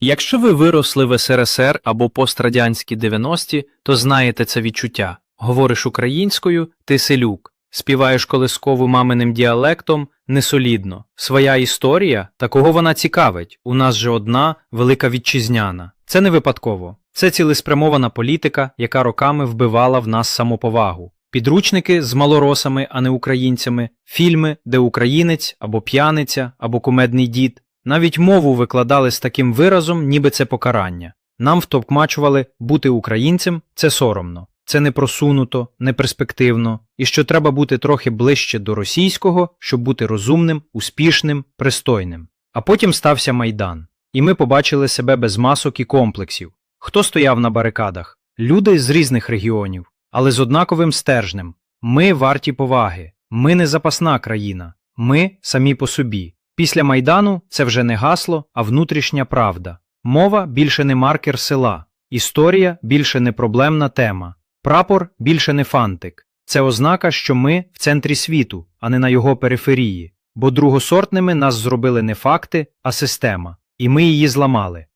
Якщо ви виросли в СРСР або пострадянські 90-ті, то знаєте це відчуття. Говориш українською, ти селюк. Співаєш колискову маминим діалектом несолідно. Своя історія, та кого вона цікавить? У нас же одна велика вітчизняна. Це не випадково. Це цілеспрямована політика, яка роками вбивала в нас самоповагу. Підручники з малоросами, а не українцями, фільми, де українець або п'яниця, або кумедний дід. Навіть мову викладали з таким виразом, ніби це покарання. Нам втовкмачували бути українцем це соромно, це не просунуто, не перспективно, і що треба бути трохи ближче до російського, щоб бути розумним, успішним, пристойним. А потім стався майдан, і ми побачили себе без масок і комплексів. Хто стояв на барикадах? Люди з різних регіонів, але з однаковим стержнем. Ми варті поваги, ми не запасна країна, ми самі по собі. Після майдану це вже не гасло, а внутрішня правда. Мова більше не маркер села, історія більше не проблемна тема, прапор більше не фантик. Це ознака, що ми в центрі світу, а не на його периферії. Бо другосортними нас зробили не факти, а система, і ми її зламали.